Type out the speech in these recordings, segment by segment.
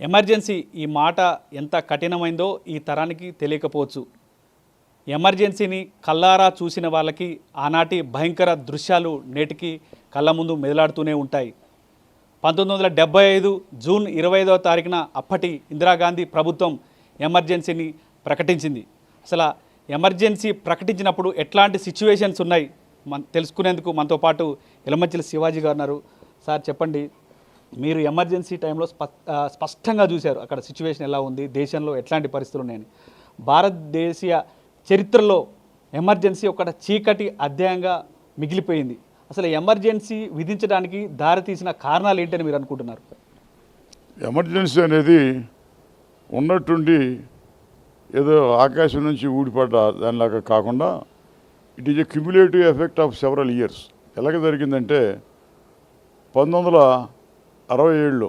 Emergency ఈ మాట ఎంత కఠినమైందో ఈ తరానికి తెలియకపోవచ్చు. ఎమర్జెన్సీని కల్లారా చూసిన వాళ్ళకి ఆనాటి భయంకర దృశ్యాలు నేటికి కళ్ళ ముందు మెదలాడుతూనే ఉంటాయి. పంతొమ్మిది వందల డెబ్బై ఐదు జూన్ ఇరవై ఐదవ తారీఖున అప్పటి ఇందిరాగాంధీ ప్రభుత్వం ఎమర్జెన్సీని ప్రకటించింది. అసలు ఎమర్జెన్సీ ప్రకటించినప్పుడు ఎట్లాంటి సిచ్యువేషన్స్ ఉన్నాయి? మన తెలుసుకునేందుకు మనతో పాటు ఎలమంచిల శివాజీ గారు ఉన్నారు. సార్ చెప్పండి మీరు ఎమర్జెన్సీ టైంలో స్పష్టంగా చూశారు అక్కడ సిచ్యువేషన్ ఎలా ఉంది దేశంలో ఎట్లాంటి పరిస్థితులు ఉన్నాయని. భారతదేశీయ చరిత్రలో ఎమర్జెన్సీ ఒక చీకటి అధ్యాయంగా మిగిలిపోయింది. అసలు ఎమర్జెన్సీ విధించడానికి దారితీసిన కారణాలు ఏంటని మీరు అనుకుంటున్నారు? ఎమర్జెన్సీ అనేది ఉన్నట్టుండి ఏదో ఆకాశం నుంచి ఊడిపడ్డ దానిలాగా కాకుండా it is a cumulative effect of several years ఎలాగ జరిగిందంటే పంతొమ్మిది అరవై ఏడులో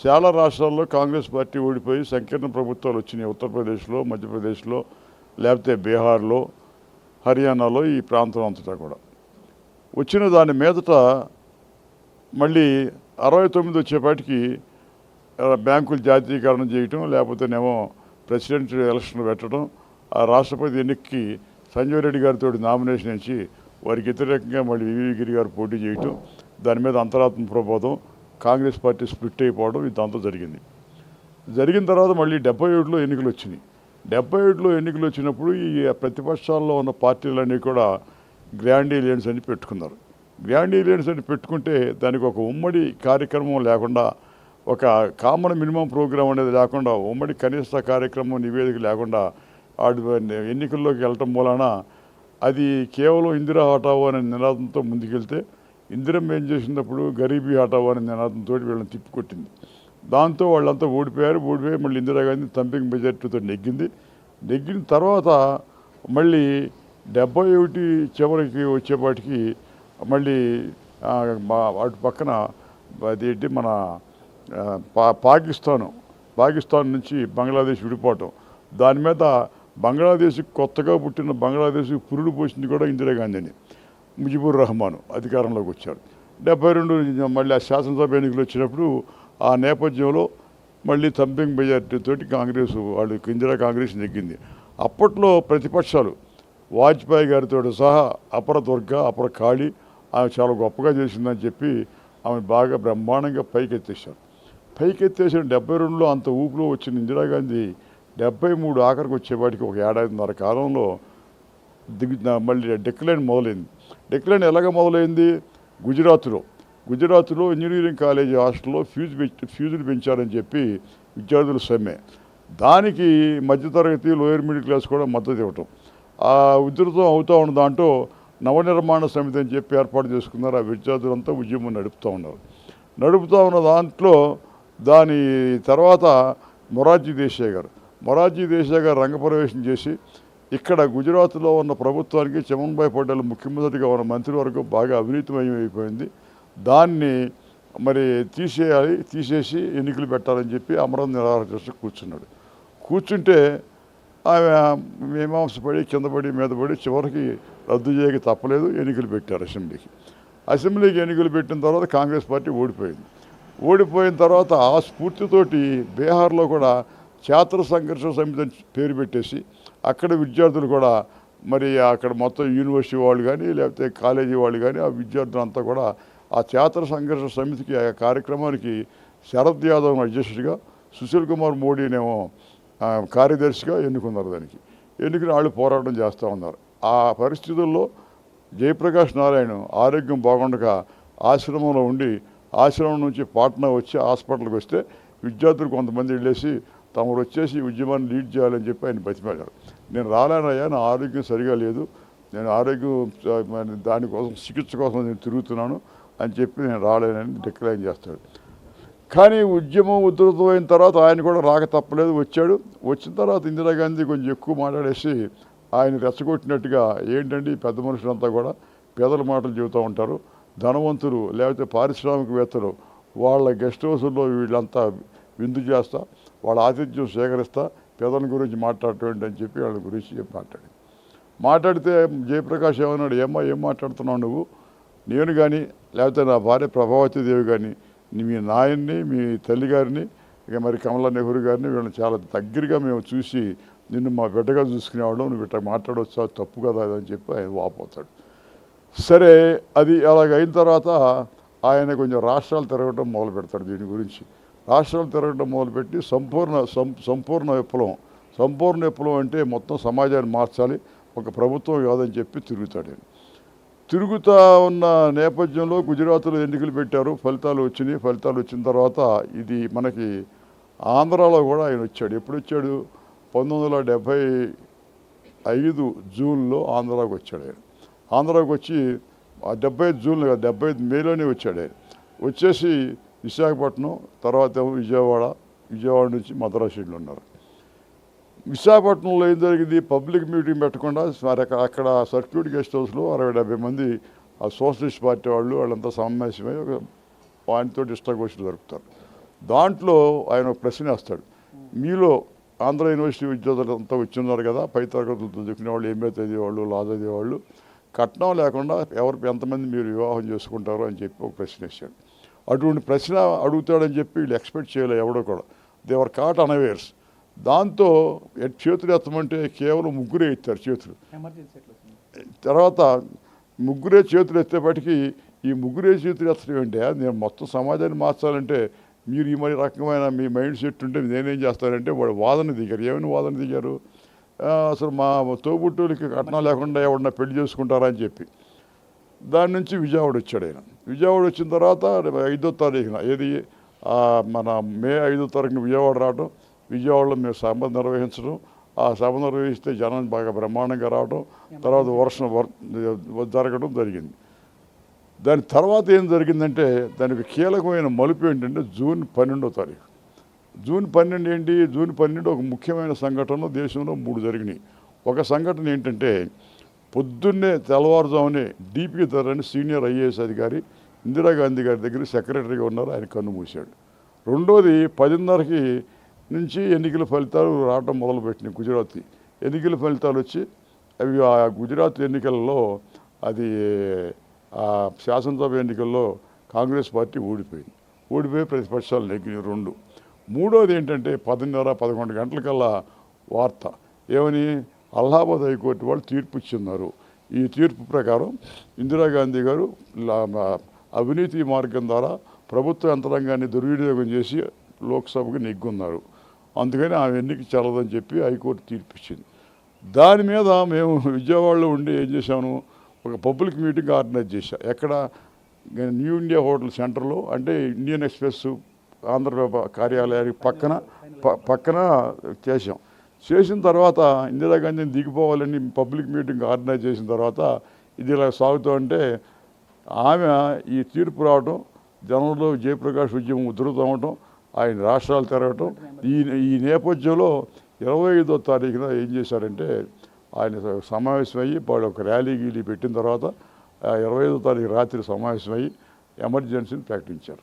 చాలా రాష్ట్రాల్లో కాంగ్రెస్ పార్టీ ఓడిపోయి సంకీర్ణ ప్రభుత్వాలు వచ్చినాయి. ఉత్తరప్రదేశ్లో మధ్యప్రదేశ్లో లేకపోతే బీహార్లో హర్యానాలో ఈ ప్రాంతం అంతటా కూడా. వచ్చిన దాని మీదట మళ్ళీ అరవై తొమ్మిది వచ్చేపాటికి బ్యాంకులు జాతీయకరణ చేయటం లేకపోతేనేమో ప్రెసిడెంట్ ఎలక్షన్ పెట్టడం ఆ రాష్ట్రపతి ఎన్నికకి సంజయ్ రెడ్డి గారితో నామినేషన్ ఇచ్చి వారికి వ్యతిరేకంగా మళ్ళీ వివి గిరి గారు పోటీ చేయటం దాని మీద అంతరాత్మ ప్రబోధం కాంగ్రెస్ పార్టీ స్ప్లిట్ అయిపోవడం ఇదంతా జరిగింది. జరిగిన తర్వాత మళ్ళీ డెబ్బై ఏడులో ఎన్నికలు వచ్చినాయి. డెబ్బై ఏడులో ఎన్నికలు వచ్చినప్పుడు ఈ ప్రతిపక్షాల్లో ఉన్న పార్టీలన్నీ కూడా గ్రాండ్ ఏలియన్స్ అని పెట్టుకున్నారు. గ్రాండ్ ఏలియన్స్ అని పెట్టుకుంటే దానికి ఒక ఉమ్మడి కార్యక్రమం లేకుండా ఒక కామన్ మినిమం ప్రోగ్రామ్ అనేది లేకుండా ఉమ్మడి కనీస కార్యక్రమం నివేదిక లేకుండా ఆడు ఎన్నికల్లోకి వెళ్ళటం మూలాన అది కేవలం ఇందిరా హటావో అనే నినాదంతో ముందుకెళ్తే ఇందిరమ్మ ఏం చేసినప్పుడు గరీబీ హటావో అనే నినాదంతో వీళ్ళని తిప్పికొట్టింది. దాంతో వాళ్ళంతా ఓడిపోయారు. ఓడిపోయి మళ్ళీ ఇందిరాగాంధీ తంపింగ్ మెజార్టీతో నెగ్గింది. నెగ్గిన తర్వాత మళ్ళీ డెబ్బై ఒకటి చివరికి వచ్చేపాటికి మళ్ళీ మా- అటు పక్కన అదేంటి మన పా పాకిస్తాను పాకిస్తాన్ నుంచి బంగ్లాదేశ్ విడిపోవటం. దాని మీద బంగ్లాదేశ్ కొత్తగా పుట్టిన బంగ్లాదేశ్ పురుడు పోసింది కూడా ఇందిరాగాంధీని ముజిబుర్ రహమాన్ అధికారంలోకి వచ్చారు. డెబ్బై రెండు మళ్ళీ ఆ శాసనసభ ఎన్నికలు వచ్చినప్పుడు ఆ నేపథ్యంలో మళ్ళీ థంపింగ్ మెజార్టీ తోటి కాంగ్రెస్ వాళ్ళు ఇందిరా కాంగ్రెస్ నెగ్గింది. అప్పట్లో ప్రతిపక్షాలు వాజ్పేయి గారితో సహా అపర దుర్గ అపర ఖాళీ ఆమె చాలా గొప్పగా చేసిందని చెప్పి ఆమె బాగా బ్రహ్మాండంగా పైకెత్తేశారు. పైకెత్తేసిన డెబ్బై రెండులో అంత ఊపులో వచ్చిన ఇందిరాగాంధీ డెబ్బై మూడు ఆఖరికి వచ్చేవాటికి ఒక ఏడాదిన్నర కాలంలో దిగు మళ్ళీ డిక్లైన్ మొదలైంది. డిక్లైన్ ఎలాగ మొదలైంది? గుజరాత్లో. గుజరాత్లో ఇంజనీరింగ్ కాలేజీ హాస్టల్లో ఫీజు పెంచి ఫీజులు పెంచారని చెప్పి విద్యార్థుల సమ్మె. దానికి మధ్యతరగతి లోయర్ మిడిల్ క్లాస్ కూడా మద్దతు ఇవ్వటం. ఆ ఉధృతం అవుతూ ఉన్న దాంట్లో నవనిర్మాణ సమితి అని చెప్పి ఏర్పాటు చేసుకున్నారు. ఆ విద్యార్థులంతా ఉద్యమం నడుపుతూ ఉన్నారు. నడుపుతూ ఉన్న దాంట్లో దాని తర్వాత మొరార్జీ దేశాయ్ గారు. మొరార్జీ దేశాయ్ గారు రంగప్రవేశం చేసి ఇక్కడ గుజరాత్లో ఉన్న ప్రభుత్వానికి చమన్భాయ్ పటేల్ ముఖ్యమంత్రిగా ఉన్న మంత్రివర్గం బాగా అవినీతమయమైపోయింది. దాన్ని మరి తీసేయాలి తీసేసి ఎన్నికలు పెట్టాలని చెప్పి అమరం నిరాహార చేస్తూ కూర్చున్నాడు. కూర్చుంటే ఆమె మీమాంసపడి కింద పడి మీద పడి చివరికి రద్దు చేయక తప్పలేదు ఎన్నికలు పెట్టారు అసెంబ్లీకి. అసెంబ్లీకి ఎన్నికలు పెట్టిన తర్వాత కాంగ్రెస్ పార్టీ ఓడిపోయింది. ఓడిపోయిన తర్వాత ఆ స్ఫూర్తితోటి బీహార్లో కూడా ఛాత్ర సంఘర్ష సమితి పేరు పెట్టేసి అక్కడ విద్యార్థులు కూడా మరి అక్కడ మొత్తం యూనివర్సిటీ వాళ్ళు కానీ లేకపోతే కాలేజీ వాళ్ళు కానీ ఆ విద్యార్థులంతా కూడా ఆ ఛాత్ర సంఘర్ష సమితికి ఆ కార్యక్రమానికి శరద్ యాదవ్ అధ్యక్షుడిగా సుశీల్ కుమార్ మోడీనేమో కార్యదర్శిగా ఎన్నుకున్నారు దానికి. ఎన్నుకుని వాళ్ళు పోరాటం చేస్తూ ఉన్నారు. ఆ పరిస్థితుల్లో జయప్రకాష్ నారాయణ ఆరోగ్యం బాగుండక ఆశ్రమంలో ఉండి ఆశ్రమం నుంచి పాట్నా వచ్చి హాస్పిటల్కి వస్తే విద్యార్థులు కొంతమంది వెళ్ళేసి తమరు వచ్చేసి ఉద్యమాన్ని లీడ్ చేయాలని చెప్పి ఆయన బతిమాడారు నేను రాలేనయ్యా నా ఆరోగ్యం సరిగా లేదు నేను ఆరోగ్యం దానికోసం చికిత్స కోసం నేను తిరుగుతున్నాను అని చెప్పి నేను రాలేనని డిక్లైన్ చేస్తాడు. కానీ ఉద్యమం ఉధృతమైన తర్వాత ఆయన కూడా రాక తప్పలేదు వచ్చాడు. వచ్చిన తర్వాత ఇందిరాగాంధీ కొంచెం ఎక్కువ మాట్లాడేసి ఆయన రెచ్చగొట్టినట్టుగా ఏంటంటే పెద్ద మనుషులంతా కూడా పేదల మాటలు చెబుతూ ఉంటారు. ధనవంతులు లేకపోతే పారిశ్రామికవేత్తలు వాళ్ళ గెస్ట్ హౌసుల్లో వీళ్ళంతా విందు చేస్తా వాళ్ళ ఆతిథ్యం సేకరిస్తా పేదల గురించి మాట్లాడటండి అని చెప్పి వాళ్ళ గురించి చెప్పి మాట్లాడి మాట్లాడితే జయప్రకాష్ ఏమన్నాడు ఏమ్మా ఏం మాట్లాడుతున్నావు నువ్వు? నేను కానీ లేకపోతే నా భార్య ప్రభావతి దేవి కానీ మీ నాయన్ని మీ తల్లిగారిని ఇక మరి కమలా నెహ్రూ గారిని వీళ్ళని చాలా దగ్గరగా మేము చూసి నిన్ను మా బిడ్డగా చూసుకునేవాళ్ళం నువ్వు ఇట్లా మాట్లాడవచ్చా తప్పు కదా అని చెప్పి ఆయన వాపోతాడు. సరే అది అలాగ అయిన తర్వాత ఆయన కొంచెం రాష్ట్రాలు తిరగడం మొదలు పెడతాడు దీని గురించి. రాష్ట్రాలు తిరగడం మొదలుపెట్టి సంపూర్ణ సం- సంపూర్ణ విప్లవం. సంపూర్ణ విప్లవం అంటే మొత్తం సమాజాన్ని మార్చాలి ఒక ప్రభుత్వం కాదని చెప్పి తిరుగుతాడు తిరుగుతూ ఉన్న నేపథ్యంలో గుజరాత్లో ఎన్నికలు పెట్టారు. ఫలితాలు వచ్చినాయి. ఫలితాలు వచ్చిన తర్వాత ఇది మనకి ఆంధ్రాలో కూడా ఆయన వచ్చాడు. ఎప్పుడు వచ్చాడు పంతొమ్మిది వందల డెబ్భై ఐదు జూన్లో ఆంధ్రాకు వచ్చాడు ఆయన. ఆంధ్రాకు వచ్చి డెబ్బై ఐదు జూన్లో డెబ్బై ఐదు మేలోనే వచ్చాడు ఆయన. వచ్చేసి విశాఖపట్నం తర్వాత ఏమో విజయవాడ విజయవాడ నుంచి మద్రాసులో ఉన్నారు. విశాఖపట్నంలో ఏం జరిగింది? పబ్లిక్ మీటింగ్ పెట్టకుండా మరి అక్కడ సర్క్యూట్ గెస్ట్ హౌస్లో అరవై డెబ్బై మంది ఆ సోషలిస్ట్ పార్టీ వాళ్ళు వాళ్ళంతా సమావేశమై ఒక పాయింట్తో డిస్ట్రగోషన్ జరుపుతారు. దాంట్లో ఆయన ఒక ప్రశ్న వేస్తాడు. మీలో ఆంధ్ర యూనివర్సిటీ విద్యార్థులు అంతా వచ్చిన్నారు కదా పై తరగతులు చదువుకునే వాళ్ళు ఎంఏ చదివేవాళ్ళు లా చదివేవాళ్ళు కట్నం లేకుండా ఎవరు ఎంతమంది మీరు వివాహం చేసుకుంటారు అని చెప్పి ఒక ప్రశ్న వేశాడు. అటువంటి ప్రశ్న అడుగుతాడని చెప్పి వీళ్ళు ఎక్స్పెక్ట్ చేయలేదు ఎవడో కూడా. దేవర్ కాట్ అనవేర్స్ దాంతో చేతులు ఎత్తమంటే కేవలం ముగ్గురే ఎత్తారు చేతులు? తర్వాత ముగ్గురే చేతులు ఎత్తేపటికి ఈ ముగ్గురే చేతులు ఎత్తడం ఏంటి? నేను మొత్తం సమాజాన్ని మార్చాలంటే మీరు ఈ మరి రకమైన మీ మైండ్ సెట్ ఉంటే నేనేం చేస్తానంటే వాడు వాదన దిగారు. ఏమైనా వాదన దిగారు? అసలు మా తోబుట్టులకి కట్నం లేకుండా ఎవడన్నా పెళ్ళి చేసుకుంటారా అని చెప్పి. దాని నుంచి విజయవాడ వచ్చాడు ఆయన. విజయవాడ వచ్చిన తర్వాత ఐదో తారీఖున ఏది? మన మే ఐదో తారీఖున విజయవాడ రావడం విజయవాడలో మేము సభ నిర్వహించడం ఆ సభ నిర్వహిస్తే జనం బాగా బ్రహ్మాండంగా రావడం తర్వాత వర్షం వర్- జరగడం జరిగింది. దాని తర్వాత ఏం జరిగిందంటే దానికి కీలకమైన మలుపు ఏంటంటే జూన్ పన్నెండో తారీఖు. జూన్ పన్నెండు ఏంటి? జూన్ పన్నెండు ఒక ముఖ్యమైన సంఘటన దేశంలో మూడు జరిగినాయి. ఒక సంఘటన ఏంటంటే పొద్దున్నే తెల్లవారుజామునే డిపి ధరని సీనియర్ ఐఏఎస్ అధికారి ఇందిరాగాంధీ గారి దగ్గర సెక్రటరీగా ఉన్నారు. ఆయన కన్ను మూసాడు రెండోది పదిన్నరకి నుంచి ఎన్నికల ఫలితాలు రావడం మొదలుపెట్టినాయి గుజరాత్ ఎన్నికల ఫలితాలు వచ్చి అవి ఆ గుజరాత్ ఎన్నికల్లో అది ఆ శాసనసభ ఎన్నికల్లో కాంగ్రెస్ పార్టీ ఓడిపోయింది. ఓడిపోయి ప్రతిపక్షాలు నెగ్గినాయి రెండు. మూడోది ఏంటంటే పదిన్నర పదకొండు గంటలకల్లా వార్త. ఏమని? అలహాబాద్ హైకోర్టు వాళ్ళు తీర్పు ఇచ్చిన్నారు ఈ తీర్పు ప్రకారం ఇందిరాగాంధీ గారు లా- అవినీతి మార్గం ద్వారా ప్రభుత్వ యంత్రాంగాన్ని దుర్వినియోగం చేసి లోక్సభకు నెగ్గున్నారు. అందుకని ఆమె ఎన్నిక చెల్లదని చెప్పి హైకోర్టు తీర్పు ఇచ్చింది దాని మీద మేము విజయవాడలో ఉండి ఏం చేశాను ఒక పబ్లిక్ మీటింగ్ ఆర్గనైజ్ చేశా. ఎక్కడ? న్యూ ఇండియా హోటల్ సెంటర్లో అంటే ఇండియన్ ఎక్స్ప్రెస్ ఆంధ్రప్రభ కార్యాలయానికి పక్కన పక్కన చేసాం చేసిన తర్వాత ఇందిరాగాంధీని దిగిపోవాలని పబ్లిక్ మీటింగ్ ఆర్గనైజ్ చేసిన తర్వాత ఇది ఇలా సాగుతూ అంటే ఆమె ఈ తీర్పు రావటం జనంలో జయప్రకాష్ ఉద్యమం ఉధృతం అవటం ఆయన రాష్ట్రాలు తిరగటం ఈ ఈ నేపథ్యంలో ఇరవై ఐదో తారీఖున ఏం చేశారంటే ఆయన సమావేశమయ్యి వాళ్ళు ఒక ర్యాలీ గీలీ పెట్టిన తర్వాత ఇరవై ఐదో తారీఖు రాత్రి సమావేశమయ్యి ఎమర్జెన్సీని ప్రకటించారు.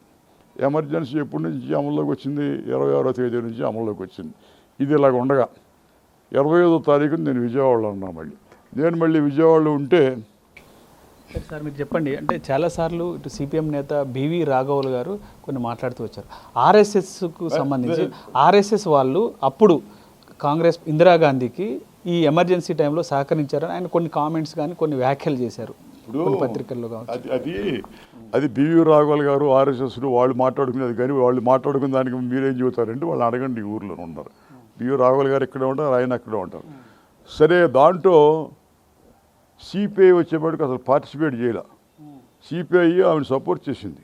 ఎమర్జెన్సీ ఎప్పటి నుంచి అమల్లోకి వచ్చింది? ఇరవై ఆరో తేదీ నుంచి అమల్లోకి వచ్చింది. ఇది ఇలాగ ఉండగా ఇరవై ఐదో తారీఖున నేను విజయవాడలో ఉన్నా మళ్ళీ. నేను మళ్ళీ విజయవాడలో ఉంటే సరే మీరు చెప్పండి. అంటే చాలాసార్లు ఇటు సిపిఎం నేత బివి రాఘవులు గారు కొన్ని మాట్లాడుతూ వచ్చారు. ఆర్ఎస్ఎస్కు సంబంధించి ఆర్ఎస్ఎస్ వాళ్ళు అప్పుడు కాంగ్రెస్ ఇందిరాగాంధీకి ఈ ఎమర్జెన్సీ టైంలో సహకరించారని ఆయన కొన్ని కామెంట్స్ కానీ కొన్ని వ్యాఖ్యలు చేశారు. కొన్ని పత్రికల్లో కావచ్చు. అది అది అది బివి రాఘవల్ గారు ఆర్ఎస్ఎస్లు వాళ్ళు మాట్లాడుకునేది కానీ వాళ్ళు మాట్లాడుకున్న దానికి మీరేం చెబుతారంటే వాళ్ళు అడగండి ఊర్లో ఉన్నారు. బివి రాఘవల్ గారు ఇక్కడే ఉంటారు ఆయన అక్కడే ఉంటారు. సరే దాంట్లో సిపిఐ వచ్చేప్పటికి అసలు పార్టిసిపేట్ చేయలే. సిపిఐ ఆమెను సపోర్ట్ చేసింది.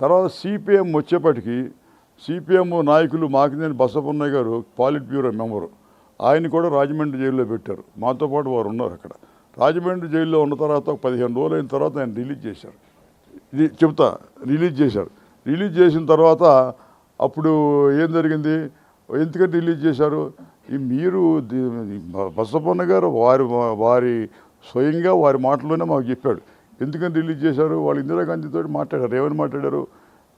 తర్వాత సిపిఎం వచ్చేప్పటికి సిపిఎం నాయకులు మాకినేని బసవన్నయ్య గారు పాలిట్ బ్యూరో మెంబరు ఆయన కూడా రాజమండ్రి జైల్లో పెట్టారు. మాతో పాటు వారు ఉన్నారు అక్కడ. రాజమండ్రి జైల్లో ఉన్న తర్వాత ఒక పదిహేను రోజులు అయిన తర్వాత ఆయన రిలీజ్ చేశారు. ఇది చెప్తా రిలీజ్ చేశారు. రిలీజ్ చేసిన తర్వాత అప్పుడు ఏం జరిగింది? ఎందుకంటే రిలీజ్ చేశారు? ఈ మీరు ది- గారు వారి వారి స్వయంగా వారి మాటల్లోనే మాకు చెప్పాడు. ఎందుకని రిలీజ్ చేశారు? వాళ్ళు ఇందిరాగాంధీతో మాట్లాడారు ఏమని మాట్లాడారు.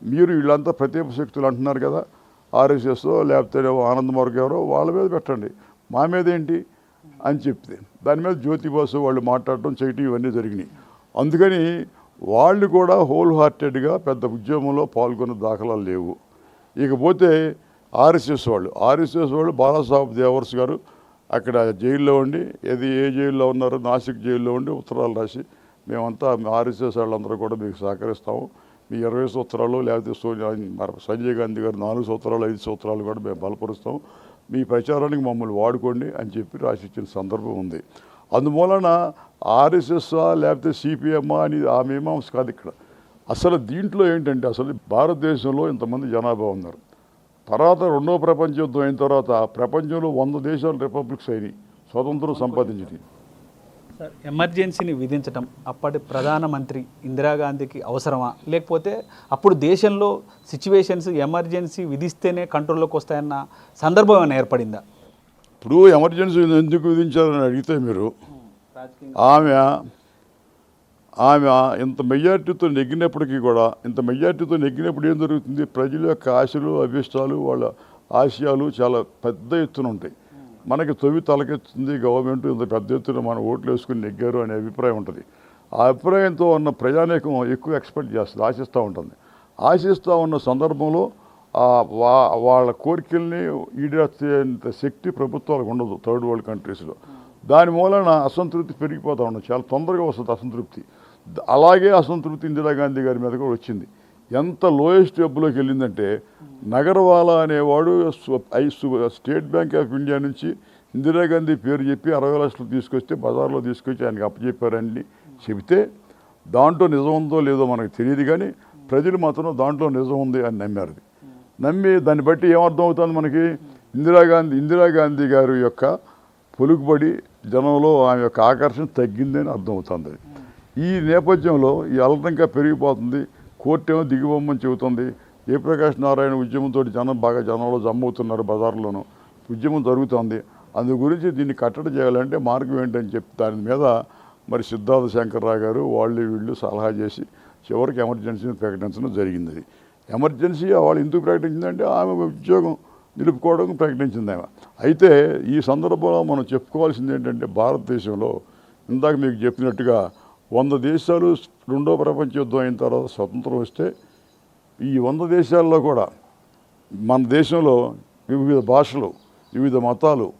మీరు వీళ్ళంతా ప్రత్యేక శక్తులు అంటున్నారు కదా ఆర్ఎస్ఎస్ లేకపోతే ఆనంద్ మార్గ్ ఎవరో వాళ్ళ మీద పెట్టండి. మా మీద ఏంటి? అని చెప్తే. దాని మీద జ్యోతి బాసు వాళ్ళు మాట్లాడటం చేయటం ఇవన్నీ జరిగినాయి. అందుకని వాళ్ళు కూడా హోల్ హార్టెడ్గా పెద్ద ఉద్యమంలో పాల్గొన్న దాఖలాలు లేవు. ఇకపోతే ఆర్ఎస్ఎస్ వాళ్ళు. ఆర్ఎస్ఎస్ వాళ్ళు బాలాసాహెబ్ దేవర్స్ గారు అక్కడ జైల్లో ఉండి ఏది ఏ జైల్లో ఉన్నారో నాసిక్ జైల్లో ఉండి ఉత్తరాలు రాసి మేమంతా ఆర్ఎస్ఎస్ వాళ్ళందరూ కూడా మీకు సహకరిస్తాము. మీ ఇరవై సూత్రాలు లేకపోతే సోనియా సంజయ్ గాంధీ గారు నాలుగు సూత్రాలు ఐదు సూత్రాలు కూడా మేము బలపరుస్తాం మీ ప్రచారానికి మమ్మల్ని వాడుకోండి అని చెప్పి రాసిచ్చిన సందర్భం ఉంది. అందువలన ఆర్ఎస్ఎస్ లేకపోతే సిపిఎం అని ఆ మీమాంస కాదు ఇక్కడ. అసలు దీంట్లో ఏంటంటే అసలు భారతదేశంలో ఇంతమంది జనాభా ఉన్నారు. తర్వాత రెండో ప్రపంచ యుద్ధం అయిన తర్వాత ప్రపంచంలో వంద దేశాలు రిపబ్లిక్స్ అయినాయి. స్వతంత్రం సంపాదించినాయి సార్ ఎమర్జెన్సీని విధించడం అప్పటి ప్రధానమంత్రి ఇందిరాగాంధీకి అవసరమా? లేకపోతే అప్పుడు దేశంలో సిచ్యువేషన్స్ ఎమర్జెన్సీ విధిస్తేనే కంట్రోల్లోకి వస్తాయన్న సందర్భం ఏమైనా ఏర్పడిందా? ఇప్పుడు ఎమర్జెన్సీ ఎందుకు విధించారని అడిగితే మీరు ఆమె ఆమె ఇంత మెజార్టీతో నెగ్గినప్పటికీ కూడా ఇంత మెజార్టీతో నెగ్గినప్పుడు ఏం జరుగుతుంది? ప్రజల యొక్క ఆశలు అభిష్టాలు వాళ్ళ ఆశయాలు చాలా పెద్ద ఎత్తున ఉంటాయి. మనకి తొవి తలకెత్తుంది గవర్నమెంట్ ఇంత పెద్ద ఎత్తున మనం ఓట్లు వేసుకుని నెగ్గారు అనే అభిప్రాయం ఉంటుంది. ఆ అభిప్రాయంతో ఉన్న ప్రజానేకం ఎక్కువ ఎక్స్పెక్ట్ చేస్తుంది ఆశిస్తూ ఉంటుంది. ఆశిస్తూ ఉన్న సందర్భంలో వా- వాళ్ళ కోరికల్ని ఈడేంత శక్తి ప్రభుత్వాలకు ఉండదు థర్డ్ వరల్డ్ కంట్రీస్లో. దాని మూలన అసంతృప్తి పెరిగిపోతూ ఉండదు చాలా తొందరగా వస్తుంది అసంతృప్తి. అలాగే అసంతృప్తి ఇందిరాగాంధీ గారి మీద కూడా వచ్చింది ఎంత లోయెస్ట్ వెబ్లోకి వెళ్ళిందంటే నగరవాలా అనేవాడు ఐ సు- స్టేట్ బ్యాంక్ ఆఫ్ ఇండియా నుంచి ఇందిరాగాంధీ పేరు చెప్పి అరవై లక్షలు తీసుకొస్తే బజార్లో తీసుకొచ్చి ఆయనకు అప్పచెప్పారని చెబితే దాంట్లో నిజం ఉందో లేదో మనకు తెలియదు కానీ ప్రజలు మాత్రం దాంట్లో నిజం ఉంది అని నమ్మారు అది. నమ్మి దాన్ని బట్టి ఏమర్థం అవుతుంది మనకి ఇందిరాగాంధీ ఇందిరాగాంధీ గారి యొక్క పొలుకుబడి జనంలో ఆమె యొక్క ఆకర్షణ తగ్గిందని అర్థమవుతుంది అది. ఈ నేపథ్యంలో ఈ అలటంగా పెరిగిపోతుంది. కోర్టు ఏమో దిగిపోమని చెబుతుంది. జయప్రకాష్ నారాయణ ఉద్యమంతో జనం బాగా జనంలో జమ్మవుతున్నారు బజార్లోనూ. ఉద్యమం జరుగుతోంది. అందు గురించి దీన్ని కట్టడి చేయాలంటే మార్గం ఏంటని చెప్పి దాని మీద మరి సిద్ధార్థ శంకర్రావు గారు వాళ్ళు వీళ్ళు సలహా చేసి చివరికి ఎమర్జెన్సీని ప్రకటించడం జరిగింది. ఎమర్జెన్సీ వాళ్ళు ఎందుకు ప్రకటించిందంటే ఆమె ఉద్యోగం నిలుపుకోవడం ప్రకటించింది ఆమె. అయితే ఈ సందర్భంలో మనం చెప్పుకోవాల్సింది ఏంటంటే భారతదేశంలో ఇందాక మీకు చెప్పినట్టుగా వంద దేశాలు రెండో ప్రపంచ యుద్ధం అయిన తర్వాత స్వతంత్రం వస్తే ఈ వంద దేశాల్లో కూడా మన దేశంలో వివిధ భాషలు వివిధ మతాలు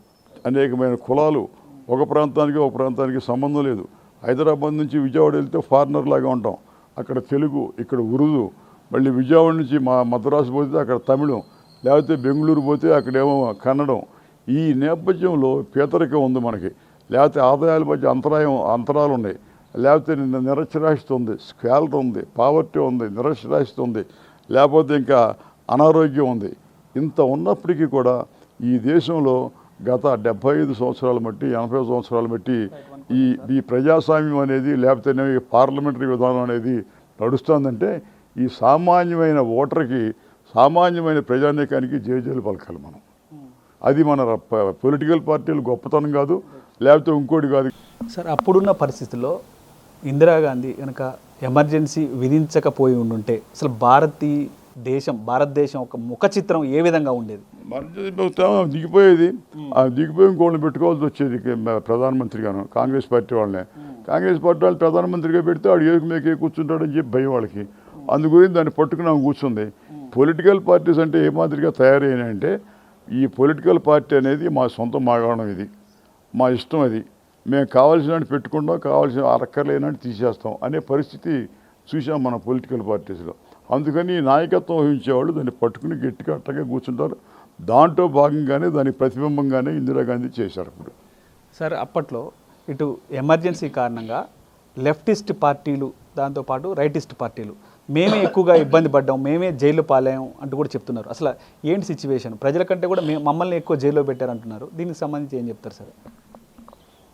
అనేకమైన కులాలు ఒక ప్రాంతానికి ఒక ప్రాంతానికి సంబంధం లేదు. హైదరాబాద్ నుంచి విజయవాడ వెళ్తే ఫారినర్ లాగా ఉంటాం. అక్కడ తెలుగు ఇక్కడ ఉరుదు మళ్ళీ విజయవాడ నుంచి మా మద్రాసు పోతే అక్కడ తమిళం లేకపోతే బెంగళూరు పోతే అక్కడేమో కన్నడం. ఈ నేపథ్యంలో పేదరికం ఉంది మనకి. లేకపోతే ఆదాయాల మధ్య అంతరాయం అంతరాలు ఉన్నాయి. లేకపోతే నిన్న నిరక్షరాస్యత ఉంది స్కాలర్ ఉంది పావర్టీ ఉంది నిరక్షరాస్యత ఉంది లేకపోతే ఇంకా అనారోగ్యం ఉంది. ఇంత ఉన్నప్పటికీ కూడా ఈ దేశంలో గత డెబ్బై ఐదు సంవత్సరాలు బట్టి ఎనభై సంవత్సరాలు బట్టి ఈ ఈ ప్రజాస్వామ్యం అనేది లేకపోతే ఈ పార్లమెంటరీ విధానం అనేది నడుస్తుందంటే ఈ సామాన్యమైన ఓటర్కి సామాన్యమైన ప్రజానీకానికి జేజేలు పలకాలి మనం. అది మన ప- పొలిటికల్ పార్టీలు గొప్పతనం కాదు లేకపోతే ఇంకోటి కాదు. సార్ అప్పుడున్న పరిస్థితుల్లో ఇందిరాగాంధీ కనుక ఎమర్జెన్సీ విధించకపోయి ఉండుంటే అసలు భారతీ దేశం భారతదేశం ఒక ముఖ చిత్రం ఏ విధంగా ఉండేది? మర్యాద ప్రభుత్వం దిగిపోయేది. ఆ దిగిపోయి పెట్టుకోవాల్సి వచ్చేది ప్రధానమంత్రి మ- ప్రధానమంత్రిగాను కాంగ్రెస్ పార్టీ వాళ్ళనే. కాంగ్రెస్ పార్టీ వాళ్ళు ప్రధానమంత్రిగా పెడితే ఆడు ఏకు మేకే కూర్చుంటాడని చెప్పి భయం వాళ్ళకి. అందుగురించి దాన్ని పట్టుకున్నాం కూర్చుంది. పొలిటికల్ పార్టీస్ అంటే ఏ మాదిరిగా తయారైనాయంటే ఈ పొలిటికల్ పార్టీ అనేది మా సొంత మాగాణం ఇది. మా ఇష్టం అది. మేము కావాల్సినట్టు పెట్టుకుంటాం కావాల్సిన అరక్కర్లేనట్టు తీసేస్తాం అనే పరిస్థితి చూసాం మన పొలిటికల్ పార్టీస్లో అందుకని నాయకత్వం వహించేవాళ్ళు దాన్ని పట్టుకుని గట్టిగా అట్టగా కూర్చుంటారు. దాంట్లో భాగంగానే దాని ప్రతిబింబంగానే ఇందిరాగాంధీ చేశారు ఇప్పుడు సార్ అప్పట్లో ఇటు ఎమర్జెన్సీ కారణంగా లెఫ్టిస్ట్ పార్టీలు దాంతోపాటు రైటిస్ట్ పార్టీలు మేమే ఎక్కువగా ఇబ్బంది పడ్డాం మేమే జైలు పాలేం అంటూ కూడా చెప్తున్నారు. అసలు ఏంటి సిచ్యువేషన్ ప్రజల కంటే కూడా మమ్మల్ని ఎక్కువ జైల్లో పెట్టారంటున్నారు. దీనికి సంబంధించి ఏం చెప్తారు సార్?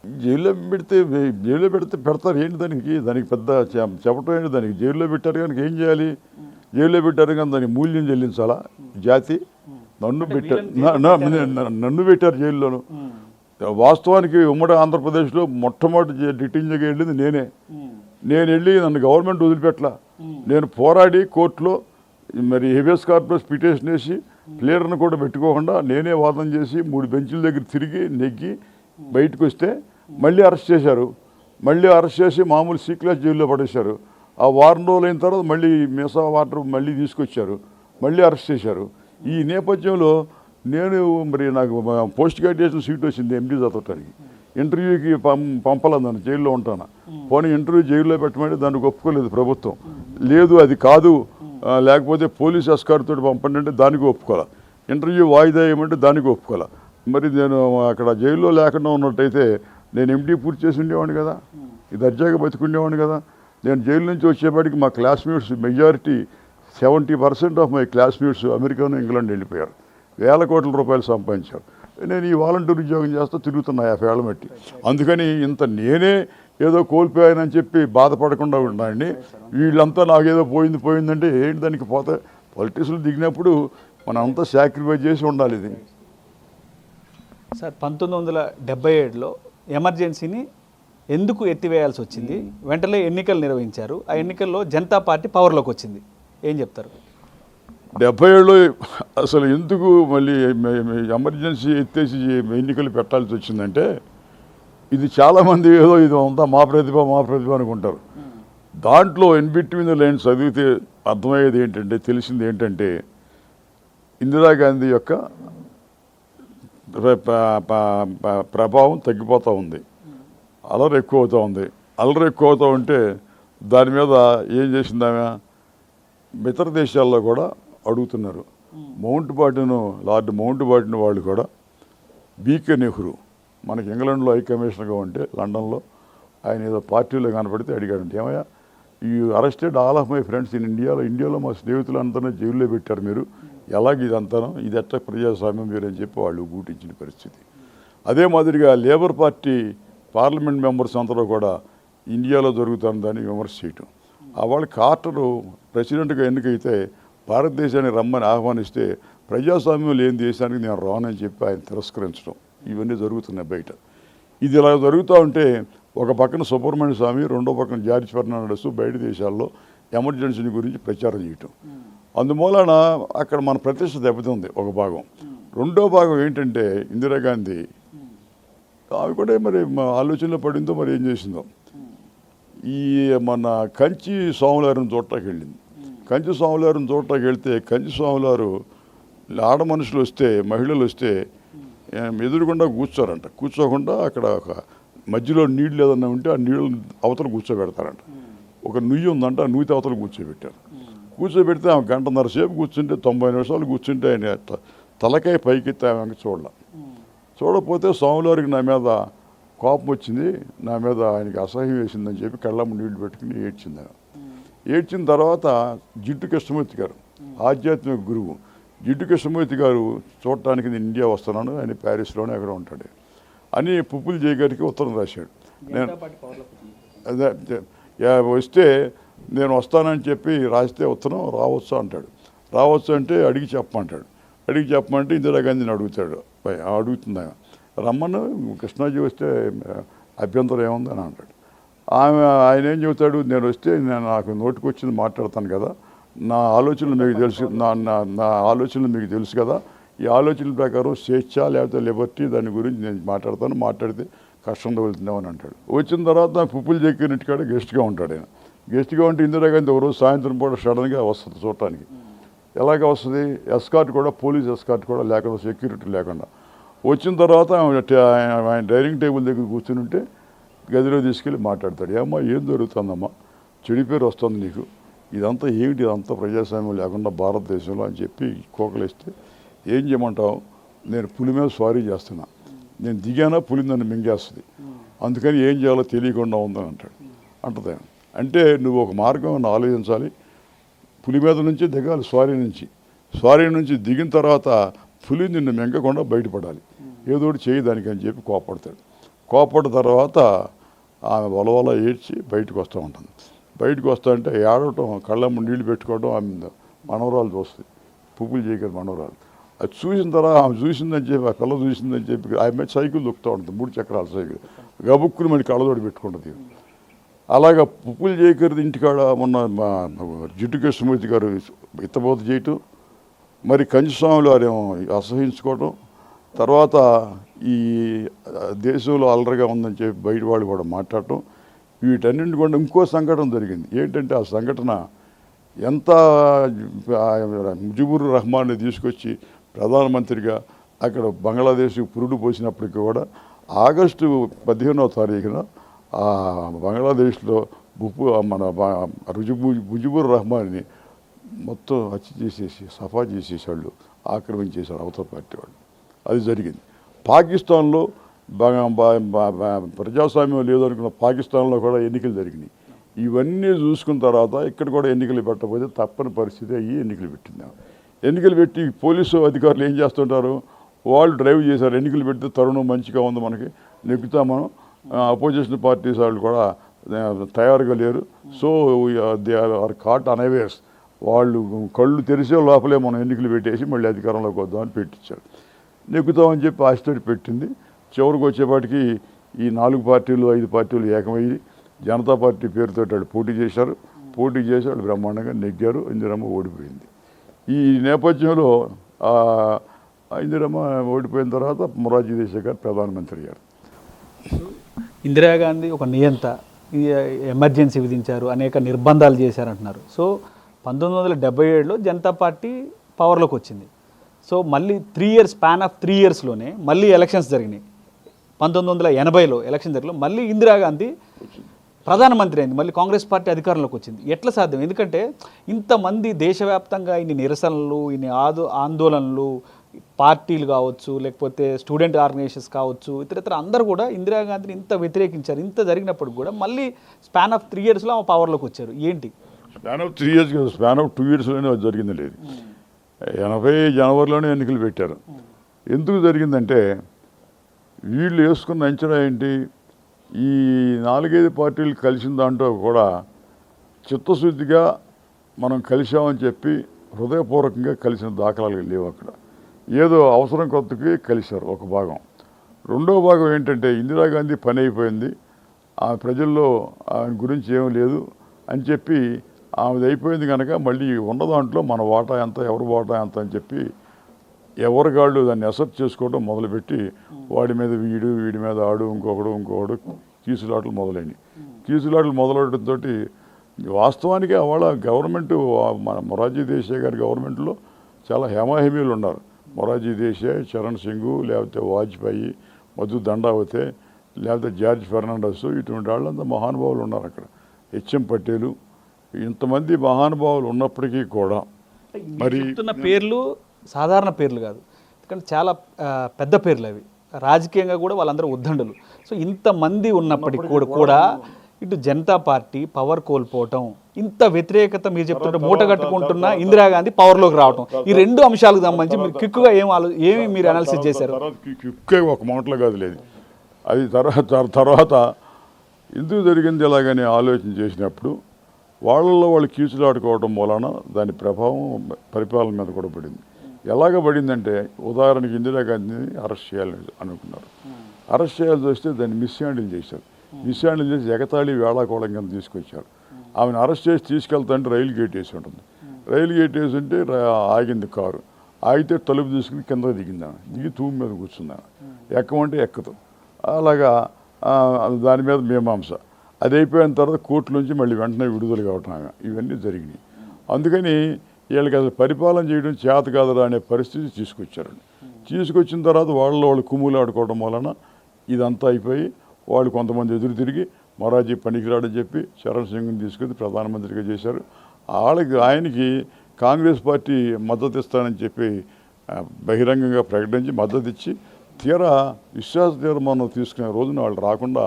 జైల్లో పెడితే జైల్లో పెడితే పెడతారు. ఏంటి దానికి? దానికి పెద్ద చెప్పటం ఏంటి దానికి? జైల్లో పెట్టారు కనుక ఏం చేయాలి? జైల్లో పెట్టారు కానీ దానికి మూల్యం చెల్లించాలా? జాతి? నన్ను పెట్టారు. నన్ను పెట్టారు జైల్లోను. వాస్తవానికి ఉమ్మడి ఆంధ్రప్రదేశ్లో మొట్టమొదటి డిటెన్షన్కి వెళ్ళింది నేనే. నేను వెళ్ళి నన్ను గవర్నమెంట్ వదిలిపెట్టలా. నేను పోరాడి కోర్టులో మరి హెబియస్ కార్పస్ పిటిషన్ వేసి ప్లేయర్ను కూడా పెట్టుకోకుండా నేనే వాదన చేసి మూడు బెంచుల దగ్గర తిరిగి నెగ్గి బయటకు వస్తే మళ్ళీ అరెస్ట్ చేశారు. మళ్ళీ అరెస్ట్ చేసి మామూలు సీ క్లాస్ జైల్లో పడేశారు. ఆ వారం రోజులు అయిన తర్వాత మళ్ళీ మీసా వాటర్ మళ్ళీ తీసుకొచ్చారు. మళ్ళీ అరెస్ట్ చేశారు. ఈ నేపథ్యంలో నేను మరి నాకు పోస్ట్ గ్రాడ్యుయేషన్ సీట్ వచ్చింది ఎండి చదవటానికి. ఇంటర్వ్యూకి పం పంపలేదు జైల్లో ఉంటాను. పోనీ ఇంటర్వ్యూ జైల్లో పెట్టమంటే దానికి ఒప్పుకోలేదు ప్రభుత్వం. లేదు అది కాదు. లేకపోతే పోలీస్ ఎస్కార్ పంపండి అంటే దానికి ఒప్పుకోవాలి ఇంటర్వ్యూ వాయిదా వేయమంటే దానికి ఒప్పుకోవాలి మరి నేను అక్కడ జైల్లో లేకుండా ఉన్నట్టయితే నేను ఎండి పూర్తి చేసి ఉండేవాడిని కదా. ఈ దర్జాగా బతుకుండేవాడిని కదా. నేను జైలు నుంచి వచ్చేపాటికి మా classmates majority seventy percent of my classmates అమెరికాను ఇంగ్లాండ్ వెళ్ళిపోయారు. వేల కోట్ల రూపాయలు సంపాదించారు. నేను ఈ వాలంటీర్ ఉద్యోగం చేస్తూ తిరుగుతున్నా యాభై ఏళ్ళ మట్టి. అందుకని ఇంత నేనే ఏదో కోల్పోయానని చెప్పి బాధపడకుండా ఉన్నాయండి వీళ్ళంతా నాకేదో పోయింది పోయిందంటే ఏంటి దానికి పోతే? పొలిటిక్స్లో దిగినప్పుడు మనం అంతా సాక్రిఫైస్ చేసి ఉండాలి ఇది. సార్ పంతొమ్మిది వందల డెబ్బై ఏడులో ఎమర్జెన్సీని ఎందుకు ఎత్తివేయాల్సి వచ్చింది? వెంటనే ఎన్నికలు నిర్వహించారు. ఆ ఎన్నికల్లో జనతా పార్టీ పవర్లోకి వచ్చింది. ఏం చెప్తారు? డెబ్బై ఏళ్ళు అసలు ఎందుకు మళ్ళీ ఎమర్జెన్సీ ఎత్తేసి ఎన్నికలు పెట్టాల్సి వచ్చిందంటే ఇది చాలామంది ఏదో ఇది అంతా మా ప్రతిభ మా ప్రతిభ అనుకుంటారు. దాంట్లో ఇన్ బిట్వీన్ ద లైన్స్ చదివితే అర్థమయ్యేది ఏంటంటే తెలిసింది ఏంటంటే ఇందిరాగాంధీ యొక్క ప్రభావం తగ్గిపోతూ ఉంది. అలర్ ఎక్కువ అవుతూ ఉంది. అలర్ ఎక్కువ అవుతూ ఉంటే దాని మీద ఏం చేసింది ఆమె ఇతర దేశాల్లో కూడా అడుగుతున్నారు. Mountbatten Lord Mountbatten వాళ్ళు కూడా బీకే నెహ్రూ మనకి ఇంగ్లాండ్లో హై కమిషనర్గా ఉంటే లండన్లో ఆయన ఏదో పార్టీలో కనపడితే అడిగాడంటే ఏమయ్యా ఈ arrested all of my friends in ఇండియాలో ఇండియాలో మా స్నేహితులందరినీ జైల్లో పెట్టారు మీరు. ఎలాగ ఇదంతాను ఇది ఎట్లా ప్రజాస్వామ్యం మీరు అని చెప్పి వాళ్ళు గూటించిన పరిస్థితి. అదే మాదిరిగా లేబర్ పార్టీ పార్లమెంట్ మెంబర్స్ అందరూ కూడా ఇండియాలో జరుగుతుందని విమర్శ చేయటం. ఆ కార్టరు ప్రెసిడెంట్గా ఎన్నికైతే భారతదేశాన్ని రమ్మని ఆహ్వానిస్తే ప్రజాస్వామ్యం లేని దేశానికి నేను రానని చెప్పి ఆయన తిరస్కరించడం ఇవన్నీ జరుగుతున్నాయి బయట. ఇది ఇలా జరుగుతూ ఉంటే ఒక పక్కన సుబ్రహ్మణ్య స్వామి రెండో పక్కన జార్జ్ ఫెర్నాండస్ బయట దేశాల్లో ఎమర్జెన్సీని గురించి ప్రచారం చేయటం. అందుమూలన అక్కడ మన ప్రతిష్ట దెబ్బతింది ఒక భాగం. రెండో భాగం ఏంటంటే ఇందిరాగాంధీ ఆమె కూడా మరి మా ఆలోచనలో పడిందో మరి ఏం చేసిందో. ఈ మన కంచి స్వాములారిని చూడటానికి వెళ్ళింది. కంచి స్వాములారిని చూడటానికి వెళ్తే కంచి స్వాములారు ఆడ మనుషులు వస్తే మహిళలు వస్తే ఎదురుకుండా కూర్చోరంట. కూర్చోకుండా అక్కడ ఒక మధ్యలో నీళ్ళు ఏదన్నా ఉంటే ఆ నీళ్ళు అవతల కూర్చోబెడతారంట. ఒక నుయ్యి ఉందంట ఆ నూతి అవతల కూర్చోబెట్టారు. కూర్చోబెడితే ఆమె గంటన్నర సేపు కూర్చుంటే తొంభై నిమిషాలు కూర్చుంటే ఆయన తలకాయ పైకెత్తి ఆమె చూడలే. చూడకపోతే స్వామివారికి నా మీద కోపం వచ్చింది. నా మీద ఆయనకి అసహ్యం వేసిందని చెప్పి కళ్ళమ్మ నీళ్ళు పెట్టుకుని ఏడ్చింది. ఏడ్చిన తర్వాత జిడ్డు కృష్ణమూర్తి గారు ఆధ్యాత్మిక గురువు. జిడ్డు కృష్ణమూర్తి గారు చూడటానికి నేను ఇండియా వస్తున్నాను. ఆయన ప్యారిస్లోనే అక్కడ ఉంటాడు అని పుప్పులు జయ గారికి ఉత్తరం రాశాడు. నేను అదే వస్తే నేను వస్తానని చెప్పి రాస్తే ఉత్తరం రావచ్చు అంటాడు. రావచ్చు అంటే అడిగి చెప్పమంటాడు. అడిగి చెప్పమంటే ఇందిరాగాంధీని అడుగుతాడు. అడుగుతుంది? ఆమె. రమ్మను కృష్ణాజీ వస్తే అభ్యంతరం ఏముంది అని అంటాడు. ఆమె ఆయన ఏం చెబుతాడు? నేను వస్తే నేను నాకు నోటికి వచ్చింది మాట్లాడతాను కదా. నా ఆలోచనలు మీకు తెలుసు నా నా ఆలోచనలు మీకు తెలుసు కదా. ఈ ఆలోచనల ప్రకారం స్వేచ్ఛ లేకపోతే లిబర్టీ దాని గురించి నేను మాట్లాడతాను మాట్లాడితే కష్టంతో వెళ్తున్నామని అంటాడు. వచ్చిన తర్వాత పుప్పులు చెక్కినట్టుకాడ గెస్ట్గా ఉంటాడు ఆయన. గెస్ట్గా ఉంటే ఇందిరాగాంధీ ఒకరోజు సాయంత్రం పూట సడన్గా వస్తుంది చూడటానికి. ఎలాగ వస్తుంది? ఎస్కార్ట్ కూడా పోలీస్ ఎస్కార్ట్ కూడా లేకుండా సెక్యూరిటీ లేకుండా. వచ్చిన తర్వాత ఆయన డైనింగ్ టేబుల్ దగ్గర కూర్చుని ఉంటే గదిలో తీసుకెళ్ళి మాట్లాడతాడు. ఏమ్మా ఏం జరుగుతుందమ్మా? చెడు పేరు వస్తుంది నీకు. ఇదంతా ఏమిటి? ఇదంతా ప్రజాస్వామ్యం లేకుండా భారతదేశంలో అని చెప్పి కోకలేస్తే ఏం చేయమంటావు? నేను పులి మీద స్వారీ చేస్తున్నా. నేను దిగానా? పులి నన్ను మింగేస్తుంది. అందుకని ఏం చేయాలో తెలియకుండా ఉందని అంటాడు. అంటది. అంటే నువ్వు ఒక మార్గం ఆలోచించాలి. పులి మీద నుంచి దిగాలి స్వారీ నుంచి. స్వారీ నుంచి దిగిన తర్వాత పులి నిన్ను మెంగకుండా బయటపడాలి. ఏదో చేయి దానికి అని చెప్పి కోపడతాడు. కోపడ్డ తర్వాత ఆమె వలవల ఏడ్చి బయటకు వస్తూ ఉంటుంది. బయటకు వస్తా అంటే ఏడవటం కళ్ళమ్మ నీళ్ళు పెట్టుకోవడం ఆమె మనవరాలు చూస్తుంది పువ్వులు చేయగల మనవరాలు. అది చూసిన తర్వాత ఆమె చూసిందని చెప్పి ఆ పిల్ల చూసిందని చెప్పి ఆమె సైకిల్ దొక్కుతూ ఉంటుంది. మూడు చక్రాల సైకిల్. గబుక్కుని మళ్ళీ కళ్ళతోటి పెట్టుకుంటుంది. అలాగా పుప్పులు చేయకూడదు ఇంటికాడ. మొన్న మా జిడ్డు కృష్ణమూర్తి గారు ఇత్తబోత చేయటం మరి కంచిస్వాములు వారేమో అసహించుకోవటం తర్వాత ఈ దేశంలో అలరగా ఉందని చెప్పి బయట వాళ్ళు కూడా మాట్లాడటం వీటన్నింటి కూడా ఇంకో సంఘటన జరిగింది. ఏంటంటే ఆ సంఘటన ఎంత ముజిబుర్ రహమాన్ని తీసుకొచ్చి ప్రధానమంత్రిగా అక్కడ బంగ్లాదేశ్ పురుడు పోసినప్పటికీ కూడా ఆగస్టు పదిహేనవ తారీఖున బంగ్లాదేశ్లో బుప్పు మన రుజుబు ముజిబుర్ రహమాన్ని మొత్తం హత్య చేసేసి సఫా చేసేసాళ్ళు ఆక్రమించేశాడు అవతల పార్టీ వాళ్ళు. అది జరిగింది. పాకిస్తాన్లో బాగా ప్రజాస్వామ్యం లేదనుకున్న పాకిస్తాన్లో కూడా ఎన్నికలు జరిగినాయి. ఇవన్నీ చూసుకున్న తర్వాత ఇక్కడ కూడా ఎన్నికలు పెట్టకపోతే తప్పని పరిస్థితి అయ్యి ఎన్నికలు పెట్టింది ఎన్నికలు పెట్టి పోలీసు అధికారులు ఏం చేస్తుంటారు? వాళ్ళు డ్రైవ్ చేశారు. ఎన్నికలు పెడితే తరుణం మంచిగా ఉంది మనకి. నెగ్గుతా మనం అపోజిషన్ పార్టీస్ వాళ్ళు కూడా తయారుగా లేరు. So they are caught unawares వాళ్ళు కళ్ళు తెరిసే లోపలే మనం ఎన్నికలు పెట్టేసి మళ్ళీ అధికారంలోకి వద్దామని పెట్టించారు. నెగ్గుతామని చెప్పి ఆశతోటి పెట్టింది. చివరికి వచ్చేపాటికి ఈ నాలుగు పార్టీలు ఐదు పార్టీలు ఏకమయ్యి జనతా పార్టీ పేరుతో వాళ్ళు పోటీ చేశారు. పోటీ చేసి వాళ్ళు బ్రహ్మాండంగా నెగ్గారు. ఇందిరమ్మ ఓడిపోయింది. ఈ నేపథ్యంలో ఇందిరమ్మ ఓడిపోయిన తర్వాత మొరార్జీ దేశాయ్ గారు ప్రధానమంత్రి అయ్యారు. ఇందిరాగాంధీ ఒక నియంత ఈ ఎమర్జెన్సీ విధించారు అనేక నిర్బంధాలు చేశారంటున్నారు. సో పంతొమ్మిది వందల డెబ్బై ఏడులో జనతా పార్టీ పవర్లోకి వచ్చింది. సో మళ్ళీ three years span of three ఇయర్స్లోనే మళ్ళీ ఎలక్షన్స్ జరిగినాయి. పంతొమ్మిది వందల ఎనభైలో ఎలక్షన్ జరిగిన మళ్ళీ ఇందిరాగాంధీ ప్రధానమంత్రి అయింది మళ్ళీ కాంగ్రెస్ పార్టీ అధికారంలోకి వచ్చింది. ఎట్లా సాధ్యం? ఎందుకంటే ఇంతమంది దేశవ్యాప్తంగా ఇన్ని నిరసనలు ఇన్ని ఆదో ఆందోళనలు పార్టీలు కావచ్చు లేకపోతే స్టూడెంట్ ఆర్గనైజేషన్స్ కావచ్చు ఇతరత్ర అందరూ కూడా ఇందిరాగాంధీని ఇంత వ్యతిరేకించారు. ఇంత జరిగినప్పుడు కూడా మళ్ళీ స్పాన్ ఆఫ్ త్రీ ఇయర్స్లో ఆమె పవర్లోకి వచ్చారు. ఏంటి? స్పాన్ ఆఫ్ త్రీ ఇయర్స్ కాదు స్పాన్ ఆఫ్ టూ ఇయర్స్లోనే అది జరిగింది లేదు. ఎనభై జనవరిలోనే ఎన్నికలు పెట్టారు. ఎందుకు జరిగిందంటే వీళ్ళు వేసుకున్న అంచనా ఏంటి? ఈ నాలుగైదు పార్టీలు కలిసిన దాంట్లో కూడా చిత్తశుద్ధిగా మనం కలిసామని చెప్పి హృదయపూర్వకంగా కలిసిన దాఖలాలు లేవు అక్కడ. ఏదో అవసరం కొత్తకి కలిశారు ఒక భాగం. రెండో భాగం ఏంటంటే ఇందిరాగాంధీ పని అయిపోయింది. ఆ ప్రజల్లో ఆయన గురించి ఏం లేదు అని చెప్పి ఆమెది అయిపోయింది కనుక మళ్ళీ ఉన్న దాంట్లో మన వాటా ఎంత ఎవరి వాటా ఎంత అని చెప్పి ఎవరికాళ్ళు దాన్ని అసెప్ట్ చేసుకోవడం మొదలుపెట్టి వాడి మీద వీడు వీడి మీద ఆడు ఇంకొకడు ఇంకొకడు కీసులాటలు మొదలైనవి కీసులాటలు మొదలవడంతో వాస్తవానికి వాళ్ళ గవర్నమెంట్ మన మొరార్జీ దేశాయ్ గారి గవర్నమెంట్లో చాలా హేమాహేమీలు ఉన్నారు. మొరాజీ దేశాయ్ చరణ్ సింగ్ లేకపోతే వాజ్పేయి మధు దండావతే లేకపోతే జార్జ్ ఫెర్నాండస్ ఇటువంటి వాళ్ళంతా మహానుభావులు ఉన్నారు అక్కడ. హెచ్ఎం పటేలు ఇంతమంది మహానుభావులు ఉన్నప్పటికీ కూడా మరి పేర్లు సాధారణ పేర్లు కాదు. ఎందుకంటే చాలా పెద్ద పేర్లు అవి. రాజకీయంగా కూడా వాళ్ళందరూ ఉద్దండులు. సో ఇంతమంది ఉన్నప్పటికీ కూడా కూడా ఇటు జనతా పార్టీ పవర్ కోల్పోవటం ఇంత వ్యతిరేకత మీరు చెప్తుంటే మూట కట్టుకుంటున్న ఇందిరాగాంధీ పవర్లోకి రావటం. ఈ రెండు అంశాలకు సంబంధించి మీరు కిక్కుగా ఏం ఆలో ఏమి మీరు అనాలిసిస్ చేశారు? క్విక్కే ఒక మాటలో కాదు లేదు. అది తర్వాత తర్- తర్వాత ఎందుకు జరిగింది ఎలాగని ఆలోచన చేసినప్పుడు వాళ్ళల్లో వాళ్ళు కీచులాడుకోవడం వలన దాని ప్రభావం పరిపాలన మీద కూడా పడింది. ఎలాగ పడిందంటే ఉదాహరణకి ఇందిరాగాంధీని అరెస్ట్ చేయాలని అనుకున్నారు. అరెస్ట్ చేయాల్సి వస్తే దాన్ని మిస్ హ్యాండిల్ చేశారు. మిస్ హ్యాండిల్ చేసి ఎగతాళి వేళాకోళం కింద తీసుకొచ్చారు. ఆమెను అరెస్ట్ చేసి తీసుకెళ్తాంటే రైలు గేట్ వేసి ఉంటుంది. రైలు గేట్ వేసి ఉంటే ఆగింది కారు. ఆగితే తలుపు తీసుకుని కింద దిగింది ఆమె. దిగి తూము మీద కూర్చుందాను ఎక్కమంటే ఎక్కదు. అలాగా దాని మీద మీమాంస. అది అయిపోయిన తర్వాత కోర్టు నుంచి మళ్ళీ వెంటనే విడుదల కావటం ఆమె. ఇవన్నీ జరిగినాయి. అందుకని వీళ్ళకి అసలు పరిపాలన చేయడం చేత కాదురా అనే పరిస్థితి తీసుకొచ్చారండి తీసుకొచ్చిన తర్వాత వాళ్ళలో వాళ్ళు కుమ్ములు ఆడుకోవడం వలన ఇదంతా అయిపోయి వాళ్ళు కొంతమంది ఎదురు తిరిగి మొరాజీ పనికిరాడని చెప్పి చరణ్ సింగ్ని తీసుకొని ప్రధానమంత్రిగా చేశారు. వాళ్ళకి ఆయనకి కాంగ్రెస్ పార్టీ మద్దతు ఇస్తానని చెప్పి బహిరంగంగా ప్రకటించి మద్దతు ఇచ్చి తీరా విశ్వాస తీర్మానం తీసుకునే రోజున వాళ్ళు రాకుండా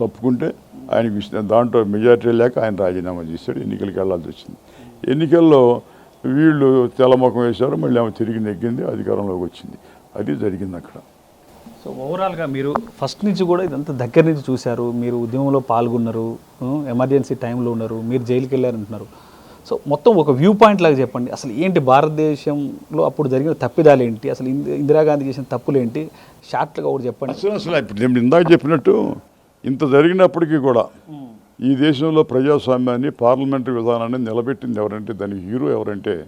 తప్పుకుంటే ఆయనకి దాంట్లో మెజారిటీ లేక ఆయన రాజీనామా చేశాడు. ఎన్నికలకు వెళ్ళాల్సి వచ్చింది. ఎన్నికల్లో వీళ్ళు తెల్లముఖం వేశారు మళ్ళీ ఆమె తిరిగి నెగ్గింది అధికారంలోకి వచ్చింది. అది జరిగింది అక్కడ. సో ఓవరాల్గా మీరు ఫస్ట్ నుంచి కూడా ఇదంతా దగ్గర నుంచి చూశారు. మీరు ఉద్యమంలో పాల్గొన్నారు ఎమర్జెన్సీ టైంలో ఉన్నారు మీరు జైలుకి వెళ్ళారంటున్నారు. సో మొత్తం ఒక వ్యూ పాయింట్ లాగా చెప్పండి. అసలు ఏంటి భారతదేశంలో అప్పుడు జరిగిన తప్పిదాలు ఏంటి? అసలు ఇంది- ఇందిరాగాంధీ చేసిన తప్పులు ఏంటి? షార్ట్గా ఒకటి చెప్పండి. అసలు అసలు ఇప్పుడు నేను ఇందాక చెప్పినట్టు ఇంత జరిగినప్పటికీ కూడా ఈ దేశంలో ప్రజాస్వామ్యాన్ని పార్లమెంటరీ విధానాన్ని నిలబెట్టింది ఎవరంటే దానికి హీరో ఎవరంటే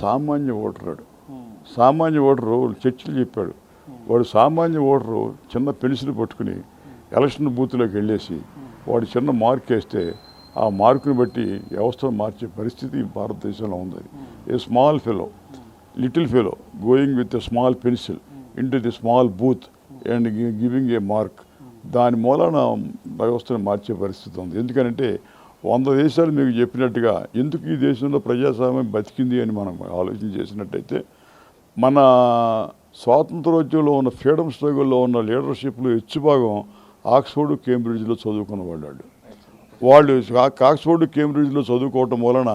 సామాన్య ఓటరు సామాన్య ఓటరు చర్చలు చెప్పాడు. వాడు సామాన్య ఓటరు చిన్న పెన్సిల్ పట్టుకుని ఎలక్షన్ బూత్లోకి వెళ్ళేసి వాడు చిన్న మార్క్ వేస్తే ఆ మార్కుని బట్టి వ్యవస్థను మార్చే పరిస్థితి భారతదేశంలో ఉంది. A small fellow little fellow going with a small pencil in the small booth and giving a mark. దాని మూలన వ్యవస్థను మార్చే పరిస్థితి ఉంది. ఎందుకంటే వంద దేశాలు మీకు చెప్పినట్టుగా ఎందుకు ఈ దేశంలో ప్రజాస్వామ్యం బతికింది అని మనం ఆలోచన చేసినట్టయితే మన స్వాతంత్రోద్యమంలో ఉన్న ఫ్రీడమ్ స్ట్రగుల్లో ఉన్న లీడర్షిప్లో హెచ్చు భాగం ఆక్స్ఫోర్డ్ కేంబ్రిడ్జ్లో చదువుకున్న వాళ్ళు వాళ్ళు ఆ- ఆక్స్ఫోర్డ్ కేంబ్రిడ్జ్లో చదువుకోవటం వలన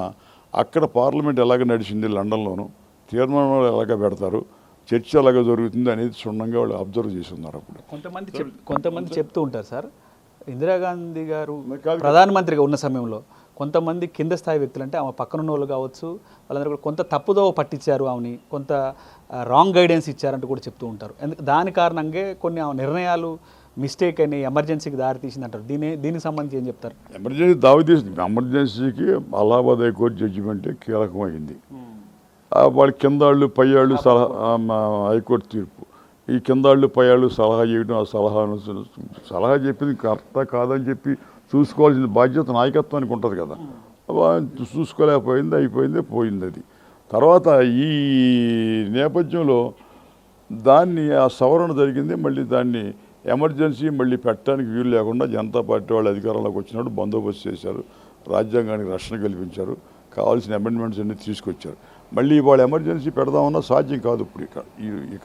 అక్కడ పార్లమెంట్ ఎలాగ నడిచింది లండన్లోను తీర్మానాలు ఎలాగ పెడతారు చర్చ ఎలాగ జరుగుతుంది అనేది క్షుణ్ణంగా వాళ్ళు అబ్జర్వ్ చేసి ఉన్నారు అప్పుడు. కొంతమంది కొంతమంది చెప్తూ ఉంటారు సార్. ఇందిరాగాంధీ గారు. ప్రధానమంత్రిగా ఉన్న సమయంలో కొంతమంది కింద స్థాయి వ్యక్తులు అంటే ఆమె పక్కనున్న వాళ్ళు కావచ్చు వాళ్ళందరూ కూడా కొంత తప్పుదోవ పట్టించారు ఆమెని కొంత రాంగ్ గైడెన్స్ ఇచ్చారంటూ కూడా చెప్తూ ఉంటారు. ఎందుకు దాని కారణంగా కొన్ని ఆమె నిర్ణయాలు మిస్టేక్ అని ఎమర్జెన్సీకి దారి తీసింది అంటారు దీని దీనికి సంబంధించి ఏం చెప్తారు? ఎమర్జెన్సీ దావి తీసింది. ఎమర్జెన్సీకి అలహాబాద్ హైకోర్టు జడ్జిమెంట్ కీలకమైంది. వాళ్ళ వాళ్ళ కిందాళ్ళు పైయాళ్ళు సలహా హైకోర్టు తీర్పు. ఈ కింద వాళ్ళు పైయాళ్ళు సలహా చేయడం ఆ సలహాను సలహా చెప్పింది కరెక్టా కాదని చెప్పి చూసుకోవాల్సిన బాధ్యత నాయకత్వానికి ఉంటుంది కదా. చూసుకోలేకపోయింది అయిపోయింది పోయింది అది. తర్వాత ఈ నేపథ్యంలో దాన్ని ఆ సవరణ జరిగింది మళ్ళీ దాన్ని ఎమర్జెన్సీ మళ్ళీ పెట్టడానికి వీలు లేకుండా జనతా పార్టీ వాళ్ళు అధికారంలోకి వచ్చినప్పుడు బందోబస్తు చేశారు. రాజ్యాంగానికి రక్షణ కల్పించారు. కావాల్సిన అమెండ్మెంట్స్ అన్ని తీసుకొచ్చారు. మళ్ళీ ఇవాళ ఎమర్జెన్సీ పెడదామన్నా సాధ్యం కాదు ఇప్పుడు ఇక ఈ- ఇక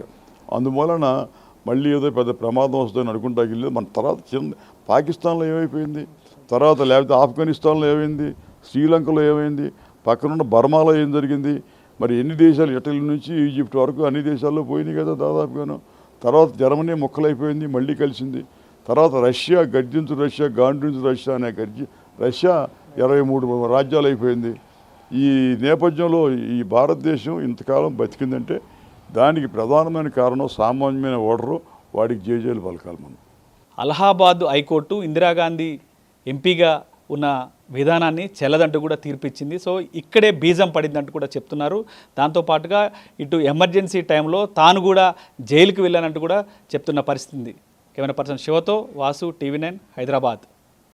అందువలన మళ్ళీ ఏదో పెద్ద ప్రమాదం వస్తుందని అనుకుంటా వెళ్ళేది మన తర్వాత చిన్న పాకిస్తాన్లో ఏమైపోయింది? తర్వాత లేకపోతే ఆఫ్ఘనిస్తాన్లో ఏమైంది? శ్రీలంకలో ఏమైంది? పక్కనున్న బర్మాలో ఏం జరిగింది? మరి ఎన్ని దేశాలు? ఇటలీ నుంచి ఈజిప్ట్ వరకు అన్ని దేశాల్లో పోయినాయి కదా దాదాపుగాను. తర్వాత జర్మనీ ముక్కలైపోయింది మళ్ళీ కలిసింది. తర్వాత రష్యా గర్జించు రష్యా గాండ్రించు రష్యా అనే గర్జి రష్యా ఇరవై మూడు రాజ్యాలు అయిపోయింది. ఈ నేపథ్యంలో ఈ భారతదేశం ఇంతకాలం బతికిందంటే దానికి ప్రధానమైన కారణం సామాన్యమైన ఓడరు వాడికి జేజేలు పలకాలి మనం. అలహాబాద్ హైకోర్టు ఇందిరాగాంధీ ఎంపీగా ఉన్న విధానాన్ని చెల్లదంటూ కూడా తీర్పిచ్చింది. సో ఇక్కడే బీజం పడిందంటూ కూడా చెప్తున్నారు. దాంతోపాటుగా ఇటు ఎమర్జెన్సీ టైంలో తాను కూడా జైలుకి వెళ్ళానంటూ కూడా చెప్తున్న పరిస్థితి కెమెరా పర్సన్ శివతో వాసు టీవీ నైన్ హైదరాబాద్.